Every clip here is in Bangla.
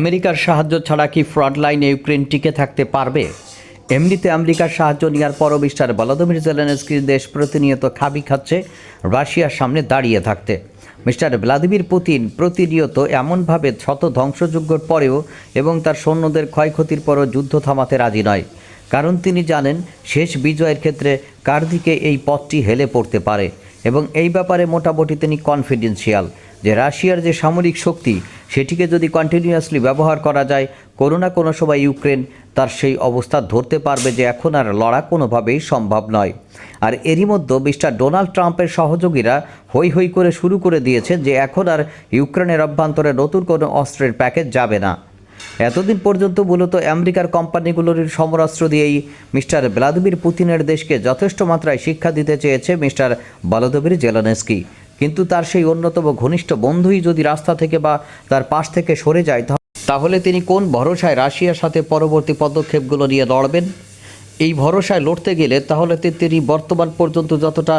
আমেরিকার সাহায্য ছাড়া কি ফ্রন্ট লাইনে ইউক্রেন টিকে থাকতে পারবে? এমনিতে আমেরিকার সাহায্য নেওয়ার পরও মিস্টার ভলাদিমির জেলেনস্কির দেশ প্রতিনিয়ত খাবি খাচ্ছে, রাশিয়ার সামনে দাঁড়িয়ে থাকতে। মিস্টার ভ্লাদিমির পুতিন প্রতিনিয়ত এমনভাবে শত ধ্বংসযজ্ঞর পরেও এবং তার সৈন্যদের ক্ষয়ক্ষতির পরও যুদ্ধ থামাতে রাজি নয়। কারণ তিনি জানেন, শেষ বিজয়ের ক্ষেত্রে কার দিকে এই পথটি হেলে পড়তে পারে এবং এই ব্যাপারে মোটামুটি তিনি কনফিডেন্সিয়াল যে রাশিয়ার যে সামরিক শক্তি, সেটিকে যদি কন্টিনিউয়াসলি ব্যবহার করা যায় কোনো না কোনো সময় ইউক্রেন তার সেই অবস্থা ধরতে পারবে যে এখন আর লড়া কোনোভাবেই সম্ভব নয়। আর এরই মধ্যে মিস্টার ডোনাল্ড ট্রাম্পের সহযোগীরা হই হই করে শুরু করে দিয়েছেন যে এখন আর ইউক্রেনের অভ্যন্তরে নতুন কোনো অস্ত্রের প্যাকেজ যাবে না। এতদিন পর্যন্ত মূলত আমেরিকার কোম্পানিগুলোর সমরাস্ত্র দিয়েই মিস্টার ভ্লাদিমির পুতিনের দেশকে যথেষ্ট মাত্রায় শিক্ষা দিতে চেয়েছে মিস্টার ভলোদিমির জেলানেস্কি। কিন্তু তার সেই অন্যতম ঘনিষ্ঠ বন্ধুই যদি রাস্তা থেকে বা তার পাশ থেকে সরে যায় তাহলে তিনি কোন ভরসায় রাশিয়ার সাথে পরবর্তী পদক্ষেপগুলো নিয়ে লড়বেন? এই ভরসায় লড়তে গেলে তাহলে তিনি বর্তমান পর্যন্ত যতটা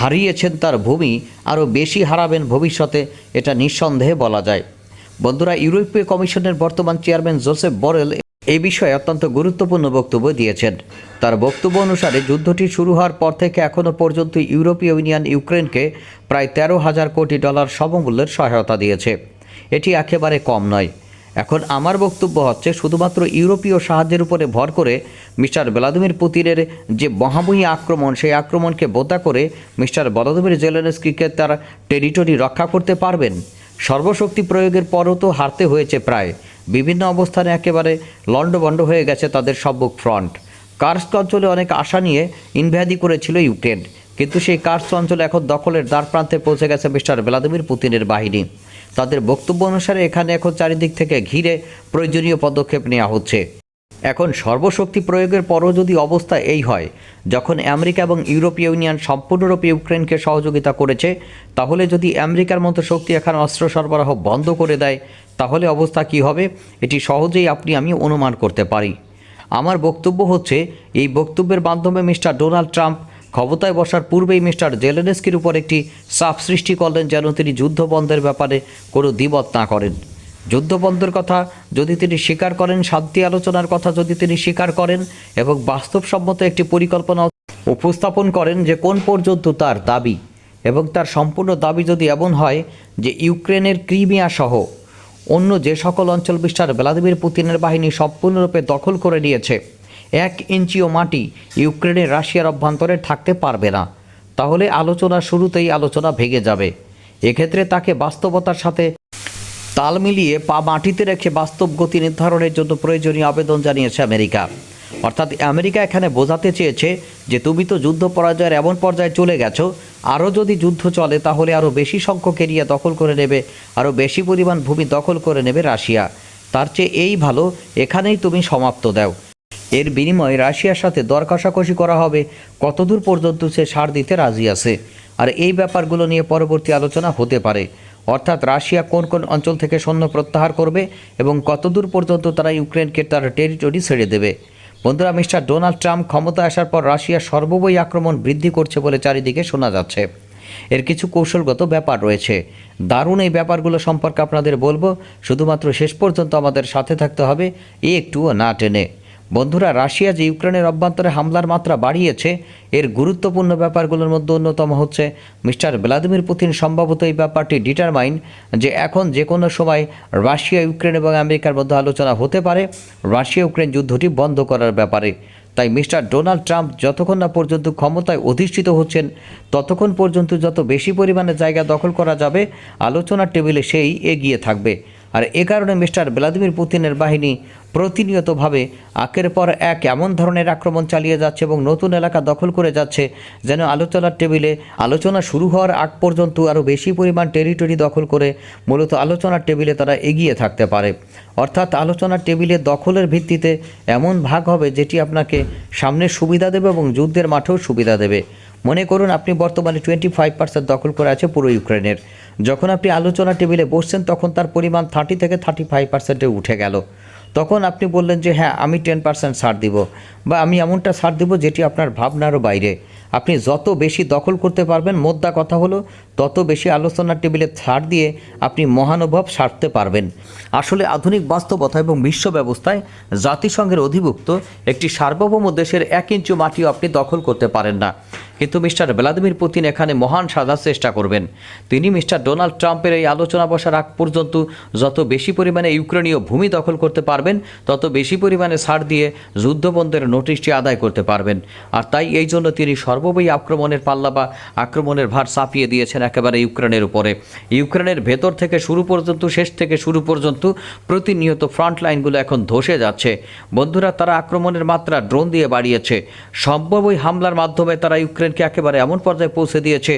হারিয়েছেন তার ভূমি, আরও বেশি হারাবেন ভবিষ্যতে, এটা নিঃসন্দেহে বলা যায়। বন্ধুরা, ইউরোপীয় কমিশনের বর্তমান চেয়ারম্যান জোসেফ বরেল এই বিষয়ে অত্যন্ত গুরুত্বপূর্ণ বক্তব্য দিয়েছেন। তার বক্তব্য অনুসারে যুদ্ধটি শুরু হওয়ার পর থেকে এখনও পর্যন্ত ইউরোপীয় ইউনিয়ন ইউক্রেনকে প্রায় তেরো হাজার কোটি ডলার সমমূল্যের সহায়তা দিয়েছে। এটি একেবারে কম নয়। এখন আমার বক্তব্য হচ্ছে, শুধুমাত্র ইউরোপীয় সাহায্যের উপরে ভর করে মিস্টার ভ্লাদিমির পুতিনের যে মহাময়ী আক্রমণ, সেই আক্রমণকে বোতা করে মিস্টার ভলাদিমির জেলেনস্কিকে তার টেরিটরি রক্ষা করতে পারবেন, সর্বশক্তি প্রয়োগের পরও তো হারতে হয়েছে প্রায়। বিভিন্ন অবস্থানে একেবারে লণ্ডভণ্ড হয়ে গেছে তাদের সম্মুখ ফ্রন্ট কার্স্ক অঞ্চলে অনেক আশা নিয়ে ইনভ্যাদি করেছিল ইউক্রেন, কিন্তু সেই কার্স অঞ্চলে এখন দখলের দ্বার প্রান্তে পৌঁছে গেছে মিস্টার ভ্লাদিমির পুতিনের বাহিনী। তাদের বক্তব্য অনুসারে এখানে এখন চারিদিক থেকে ঘিরে প্রয়োজনীয় পদক্ষেপ নেওয়া হচ্ছে। এখন সর্বশক্তি প্রয়োগের পরও যদি অবস্থা এই হয়, যখন আমেরিকা এবং ইউরোপীয় ইউনিয়ন সম্পূর্ণরূপে ইউক্রেনকে সহযোগিতা করেছে, তাহলে যদি আমেরিকার মতো শক্তি এখন অস্ত্র সরবরাহ বন্ধ করে দেয় তাহলে অবস্থা কি হবে? এটি সহজেই আপনি, আমি অনুমান করতে পারি। আমার বক্তব্য হচ্ছে, এই বক্তব্যের মাধ্যমে মিস্টার ডোনাল্ড ট্রাম্প ক্ষমতায় বসার পূর্বেই মিস্টার জেলেনেস্কির উপর একটি চাপ সৃষ্টি করলেন যেন তিনি যুদ্ধ বন্ধের ব্যাপারে কোনো দ্বিমত না করেন। যুদ্ধবন্ধের কথা যদি তিনি স্বীকার করেন, শান্তি আলোচনার কথা যদি তিনি স্বীকার করেন এবং বাস্তবসম্মত একটি পরিকল্পনা উপস্থাপন করেন যে কোন পর্যন্ত তার দাবি এবং তার সম্পূর্ণ দাবি যদি এমন হয় যে ইউক্রেনের ক্রিমিয়া সহ অন্য যে সকল অঞ্চল বিস্তার ভ্লাদিমির পুতিনের বাহিনী সম্পূর্ণরূপে দখল করে নিয়েছে। এক ইঞ্চিও মাটি ইউক্রেনে রাশিয়ার অভ্যন্তরে থাকতে পারবে না। তাহলে আলোচনা শুরুতেই আলোচনা ভেঙে যাবে। এক্ষেত্রে তাকে বাস্তবতার সাথে তাল মিলিয়ে পা মাটিতে রেখে বাস্তব গতি নির্ধারণের জন্য প্রয়োজনীয় আবেদন জানিয়েছে আমেরিকা। অর্থাৎ আমেরিকা এখানে বোঝাতে চেয়েছে যে তুমি তো যুদ্ধ পরাজয়ের এমন পর্যায়ে চলে গেছো, আরও যদি যুদ্ধ চলে তাহলে আরও বেশি সংখ্যক এরিয়া দখল করে নেবে, আরও বেশি পরিমাণ ভূমি দখল করে নেবে রাশিয়া। তার চেয়ে এই ভালো, এখানেই তুমি সমাপ্ত দাও। এর বিনিময়ে রাশিয়ার সাথে দর কষাকষি করা হবে, কতদূর পর্যন্ত সে সার দিতে রাজি আছে? আর এই ব্যাপারগুলো নিয়ে পরবর্তী আলোচনা হতে পারে। অর্থাৎ রাশিয়া কোন কোন অঞ্চল থেকে সৈন্য প্রত্যাহার করবে এবং কতদূর পর্যন্ত তারা ইউক্রেনকে তার টেরিটরি ছেড়ে দেবে? বন্ধুরা, মিস্টার ডোনাল্ড ট্রাম্প ক্ষমতা আসার পর রাশিয়ার সর্ববই আক্রমণ বৃদ্ধি করছে বলে চারিদিকে শোনা যাচ্ছে। এর কিছু কৌশলগত ব্যাপার রয়েছে। দারুণ এই ব্যাপারগুলো সম্পর্কে আপনাদের বলব। শুধুমাত্র শেষ পর্যন্ত আমাদের সাথে থাকতে হবে। এ একটুও না টেনে। বন্ধুরা, রাশিয়া যে ইউক্রেনের অভ্যন্তরে হামলার মাত্রা বাড়িয়েছে, এর গুরুত্বপূর্ণ ব্যাপারগুলোর মধ্যে অন্যতম হচ্ছে মিস্টার ভ্লাদিমির পুতিন, সম্ভবত এই ব্যাপারটি ডিটারমাইন যে এখন যে কোনো সময় রাশিয়া, ইউক্রেন এবং আমেরিকার মধ্যে আলোচনা হতে পারে। রাশিয়া ইউক্রেন যুদ্ধটি বন্ধ করার ব্যাপারে। তাই মিস্টার ডোনাল্ড ট্রাম্প যতক্ষণ না পর্যন্ত ক্ষমতায় অধিষ্ঠিত হচ্ছেন, ততক্ষণ পর্যন্ত যত বেশি পরিমাণে জায়গা দখল করা যাবে, আলোচনার টেবিলে সেই এগিয়ে থাকবে। আর এ কারণে মিস্টার ভ্লাদিমির পুতিনের বাহিনী প্রতিনিয়তভাবে একের পর এক এমন ধরনের আক্রমণ চালিয়ে যাচ্ছে এবং নতুন এলাকা দখল করে যাচ্ছে যেন আলোচনার টেবিলে আলোচনা শুরু হওয়ার আগ পর্যন্ত আরও বেশি পরিমাণ টেরিটরি দখল করে মূলত আলোচনার টেবিলে তারা এগিয়ে থাকতে পারে। অর্থাৎ আলোচনার টেবিলে দখলের ভিত্তিতে এমন ভাগ হবে যেটি আপনাকে সামনে সুবিধা দেবে এবং যুদ্ধের মাঠেও সুবিধা দেবে। মনে করুন আপনি বর্তমানে টোয়েন্টি ফাইভ পার্সেন্ট দখল করে আছে পুরো ইউক্রেনের। যখন আপনি আলোচনা টেবিলে বসছেন, তখন তার পরিমাণ থার্টি থেকে থার্টি ফাইভ পার্সেন্টে উঠে গেল। তখন আপনি বললেন যে হ্যাঁ আমি টেন পার্সেন্ট ছাড় দিব বা আমি এমনটা ছাড় দিব যেটি আপনার ভাবনারও বাইরে। আপনি যত বেশি দখল করতে পারবেন, মোদ্দা কথা হলো, তত বেশি আলোচনার টেবিলে ছাড় দিয়ে আপনি মহানুভব সারতে পারবেন। আসলে আধুনিক বাস্তবতা এবং বিশ্ব ব্যবস্থায় জাতিসংঘের অধিভুক্ত একটি সার্বভৌম দেশের এক ইঞ্চু মাটিও আপনি দখল করতে পারেন না। কিন্তু মিস্টার ভ্লাদিমির পুতিন এখানে মহান সাজার চেষ্টা করবেন। তিনি মিস্টার ডোনাল্ড ট্রাম্পের এই আলোচনা বসার আগ পর্যন্ত যত বেশি পরিমাণে ইউক্রেনীয় ভূমি দখল করতে পারবেন, তত বেশি পরিমাণে ছাড় দিয়ে যুদ্ধবন্ধের নোটিশটি আদায় করতে পারবেন। আর তাই এই জন্য তিনি সর্ববই আক্রমণের পাল্লা বা আক্রমণের ভার চাপিয়ে দিয়েছেন একেবারে ইউক্রেনের উপরে। ইউক্রেনের ভেতর থেকে শুরু পর্যন্ত, শেষ থেকে শুরু পর্যন্ত প্রতিনিয়ত ফ্রন্ট লাইনগুলো এখন ধসে যাচ্ছে। বন্ধুরা, তারা আক্রমণের মাত্রা ড্রোন দিয়ে বাড়িয়েছে। সম্ভবই হামলার মাধ্যমে তারা ইউক্রেনকে একেবারে এমন পর্যায়ে পৌঁছে দিয়েছে,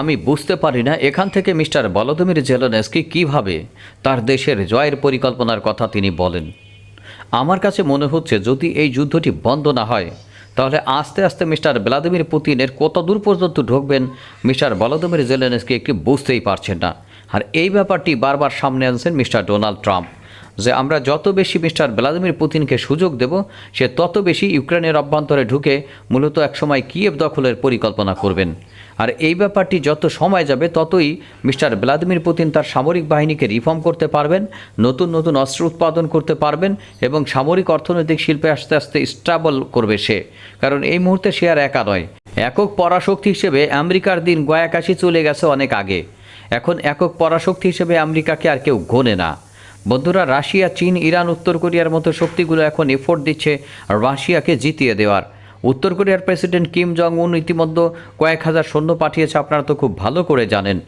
আমি বুঝতে পারি না এখান থেকে মিস্টার বলদমির জেলনেসকি কীভাবে তার দেশের জয়ের পরিকল্পনার কথা তিনি বলেন। আমার কাছে মনে হচ্ছে যদি এই যুদ্ধটি বন্ধ না হয়, তাহলে আস্তে আস্তে মিস্টার ভ্লাদিমির পুতিনের কত দূর পর্যন্ত ঢুকবেন মিস্টার ভলাদিমির জেলেনস্কি একটি বুঝতেই পারছেন না। আর এই ব্যাপারটি বারবার সামনে আনছেন মিস্টার ডোনাল্ড ট্রাম্প। যে আমরা যত বেশি মিস্টার ভ্লাদিমির পুতিনকে সুযোগ দেব, সে তত বেশি ইউক্রেনের অভ্যন্তরে ঢুকে মূলত একসময় কিয়েভ দখলের পরিকল্পনা করবেন। আর এই ব্যাপারটি যত সময় যাবে, ততই মিস্টার ভ্লাদিমির পুতিন তার সামরিক বাহিনীকে রিফর্ম করতে পারবেন, নতুন নতুন অস্ত্র উৎপাদন করতে পারবেন এবং সামরিক অর্থনৈতিক শিল্পে আস্তে আস্তে স্ট্রাবল করবে সে। কারণ এই মুহূর্তে সে আর একা নয়। একক পরাশক্তি হিসেবে আমেরিকার দিন গয়াকাশি চলে গেছে অনেক আগে। এখন একক পরাশক্তি হিসেবে আমেরিকাকে আর কেউ গোনে না। বন্ধুরা, রাশিয়া, চীন, ইরান, উত্তর কোরিয়ার মতো শক্তিগুলো এখন এফোর্ট দিচ্ছে রাশিয়াকে জিতিয়ে দেওয়ার। উত্তর কোরিয়ার প্রেসিডেন্ট কিম জং উন ইতিমধ্যে কয়েক হাজার সৈন্য পাঠিয়েছে, আপনারা তো খুব ভালো করে জানেন।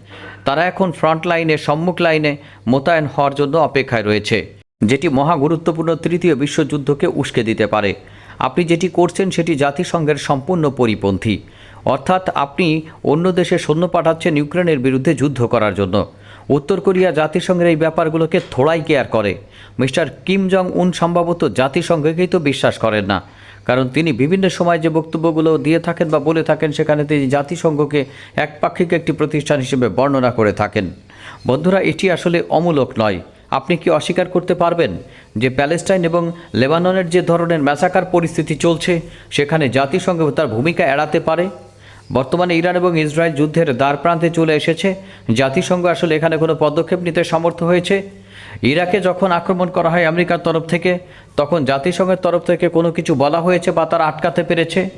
তারা এখন ফ্রন্ট লাইনে সম্মুখ লাইনে মোতায়েন হওয়ার জন্য অপেক্ষায় রয়েছে, যেটি মহা গুরুত্বপূর্ণ তৃতীয় বিশ্বযুদ্ধকে উস্কে দিতে পারে। আপনি যেটি করছেন, সেটি জাতিসংঘের সম্পূর্ণ পরিপন্থী। অর্থাৎ আপনি অন্য দেশে সৈন্য পাঠাচ্ছেন ইউক্রেনের বিরুদ্ধে যুদ্ধ করার জন্য। উত্তর কোরিয়া জাতিসংঘের এই ব্যাপারগুলোকে থোড়াই কেয়ার করে। মিস্টার কিম জং উন সম্ভবত জাতিসংঘকেই তো বিশ্বাস করেন না। কারণ তিনি বিভিন্ন সময় যে বক্তব্যগুলো দিয়ে থাকেন বা বলে থাকেন, সেখানে তিনি জাতিসংঘকে একপাক্ষিক একটি প্রতিষ্ঠান হিসেবে বর্ণনা করে থাকেন। বন্ধুরা, এটি আসলে অমূলক নয়। আপনি কি অস্বীকার করতে পারবেন যে প্যালেস্টাইন এবং লেবাননের যে ধরনের ম্যাসাকার পরিস্থিতি চলছে, সেখানে জাতিসংঘ তার ভূমিকা এড়াতে পারে? বর্তমানে ইরান এবং ইসরায়েল যুদ্ধের দ্বার প্রান্তে চলে এসেছে। জাতিসংঘ আসলে এখানে কোনো পদক্ষেপ নিতে সমর্থ হয়েছে। ইরাকে যখন আক্রমণ করা হয় আমেরিকার তরফ থেকে, তখন জাতিসংঘের তরফ থেকে কোনো কিছু বলা হয়েছে বা তারা আটকাতে পেরেছে।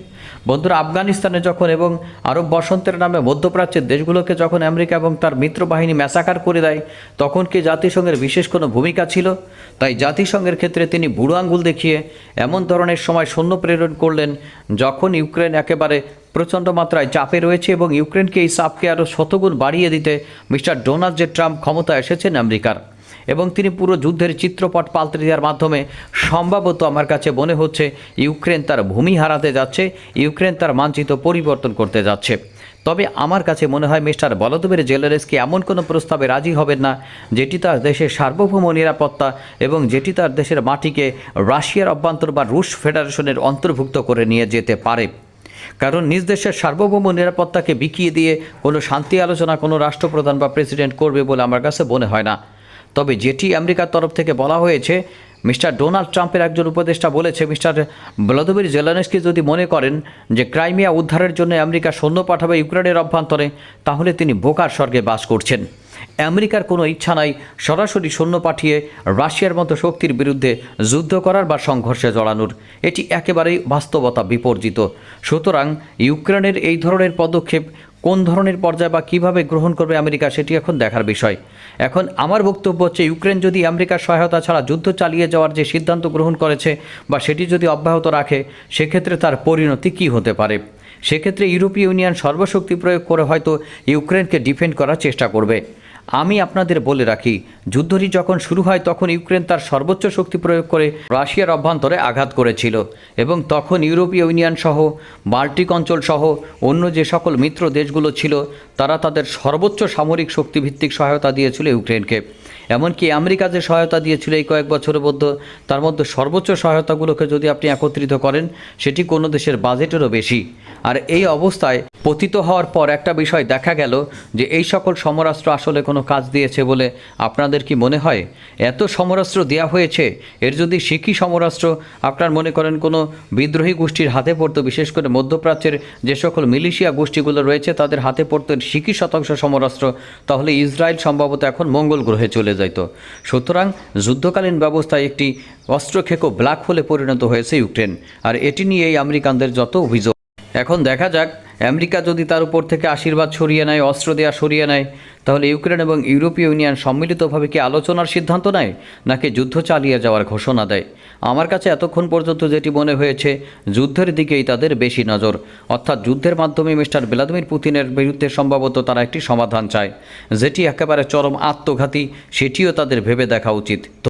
বন্ধুরা, আফগানিস্তানে যখন এবং আরব বসন্তের নামে মধ্যপ্রাচ্যের দেশগুলোকে যখন আমেরিকা এবং তার মিত্র বাহিনী ম্যাসাকার করে দেয়, তখন কি জাতিসংঘের বিশেষ কোনো ভূমিকা ছিল? তাই জাতিসংঘের ক্ষেত্রে তিনি বুড়ো আঙ্গুল দেখিয়ে এমন ধরনের সময় সৈন্য প্রেরণ করলেন যখন ইউক্রেন একেবারে প্রচণ্ড মাত্রায় চাপে রয়েছে এবং ইউক্রেনকে এই চাপকে আরও শতগুণ বাড়িয়ে দিতে মিস্টার ডোনাল্ড জে ট্রাম্প ক্ষমতা এসেছেন আমেরিকার। এবং তিনি পুরো যুদ্ধের চিত্রপট পাল্টে দেওয়ার মাধ্যমে সম্ভবত আমার কাছে মনে হচ্ছে ইউক্রেন তার ভূমি হারাতে যাচ্ছে, ইউক্রেন তার মানচিত্র পরিবর্তন করতে যাচ্ছে। তবে আমার কাছে মনে হয় মিস্টার বলদবের জেলারেসকে এমন কোনো প্রস্তাবে রাজি হবেন না, যেটি তার দেশের সার্বভৌম নিরাপত্তা এবং যেটি তার দেশের মাটিকে রাশিয়ার অভ্যন্তর বা রুশ ফেডারেশনের অন্তর্ভুক্ত করে নিয়ে যেতে পারে। কারণ নিজ দেশের সার্বভৌম নিরাপত্তাকে বিকিয়ে দিয়ে কোনো শান্তি আলোচনা কোনো রাষ্ট্রপ্রধান বা প্রেসিডেন্ট করবে বলে আমার কাছে মনে হয় না। তবে যেটি আমেরিকার তরফ থেকে বলা হয়েছে, মিস্টার ডোনাল্ড ট্রাম্পের একজন উপদেষ্টা বলেছে, মিস্টার ভ্লাদিমির জেলানেস্কি যদি মনে করেন যে ক্রাইমিয়া উদ্ধারের জন্য আমেরিকা সৈন্য পাঠাবে ইউক্রেনের অভ্যন্তরে, তাহলে তিনি বোকার স্বর্গে বাস করছেন। আমেরিকার কোনো ইচ্ছা নাই সরাসরি সৈন্য পাঠিয়ে রাশিয়ার মতো শক্তির বিরুদ্ধে যুদ্ধ করার বা সংঘর্ষে জড়ানোর। এটি একেবারেই বাস্তবতা বিপর্জিত। সুতরাং ইউক্রেনের এই ধরনের পদক্ষেপ কোন ধরনের পর্যায়ে বা কীভাবে গ্রহণ করবে আমেরিকা সেটি এখন দেখার বিষয়। এখন আমার বক্তব্য হচ্ছে, ইউক্রেন যদি আমেরিকার সহায়তা ছাড়া যুদ্ধ চালিয়ে যাওয়ার যে সিদ্ধান্ত গ্রহণ করেছে বা সেটি যদি অব্যাহত রাখে, সেক্ষেত্রে তার পরিণতি কী হতে পারে? সেক্ষেত্রে ইউরোপীয় ইউনিয়ন সর্বশক্তি প্রয়োগ করে হয়তো ইউক্রেনকে ডিফেন্ড করার চেষ্টা করবে। আমি আপনাদের বলে রাখি, যুদ্ধটি যখন শুরু হয় তখন ইউক্রেন তার সর্বোচ্চ শক্তি প্রয়োগ করে রাশিয়ার অভ্যন্তরে আঘাত করেছিল এবং তখন ইউরোপীয় ইউনিয়ন সহ, বাল্টিক অঞ্চল সহ, অন্য যে সকল মিত্র দেশগুলো ছিল, তারা তাদের সর্বোচ্চ সামরিক শক্তিভিত্তিক সহায়তা দিয়েছিল ইউক্রেনকে। এমনকি আমেরিকা যে সহায়তা দিয়েছিল এই কয়েক বছরের মধ্যে, তার মধ্যে সর্বোচ্চ সহায়তাগুলোকে যদি আপনি একত্রিত করেন, সেটি কোনো দেশের বাজেটেরও বেশি। আর এই অবস্থায় পতিত হওয়ার পর একটা বিষয় দেখা গেল যে এই সকল সমরাস্ত্র আসলে কোনো কাজ দিয়েছে বলে আপনাদের কি মনে হয়? এত সমরাস্ত্র দেওয়া হয়েছে, এর যদি শিখি সমরাস্ত্র? আপনার মনে করেন কোনো বিদ্রোহী গোষ্ঠীর হাতে পড়তো, বিশেষ করে মধ্যপ্রাচ্যের যে সকল মিলিশিয়া গোষ্ঠীগুলো রয়েছে, তাদের হাতে পড়তো শিখি শতাংশ সমরাস্ত্র? তাহলে ইসরায়েল সম্ভবত এখন মঙ্গল গ্রহে চলে যাইত। সুতরাং যুদ্ধকালীন ব্যবস্থায় একটি অস্ত্রক্ষেকো ব্ল্যাক হোলে পরিণত হয়েছে ইউক্রেন, আর এটি নিয়েই আমেরিকানদের যত অভিযোগ এখন দেখা যাক, আমেরিকা যদি তার উপর থেকে আশীর্বাদ সরিয়ে নেয়, অস্ত্র দেওয়া সরিয়ে নেয়, তাহলে ইউক্রেন এবং ইউরোপীয় ইউনিয়ন সম্মিলিতভাবে কি আলোচনার সিদ্ধান্ত নেয়, নাকি যুদ্ধ চালিয়ে যাওয়ার ঘোষণা দেয়? আমার কাছে এতক্ষণ পর্যন্ত যেটি মনে হয়েছে, যুদ্ধের দিকেই তাদের বেশি নজর। অর্থাৎ যুদ্ধের মাধ্যমে মিস্টার ভ্লাদিমির পুতিনের বিরুদ্ধে সম্ভবত তারা একটি সমাধান চায়। যেটি একেবারে চরম আত্মঘাতী, সেটিও তাদের ভেবে দেখা উচিত।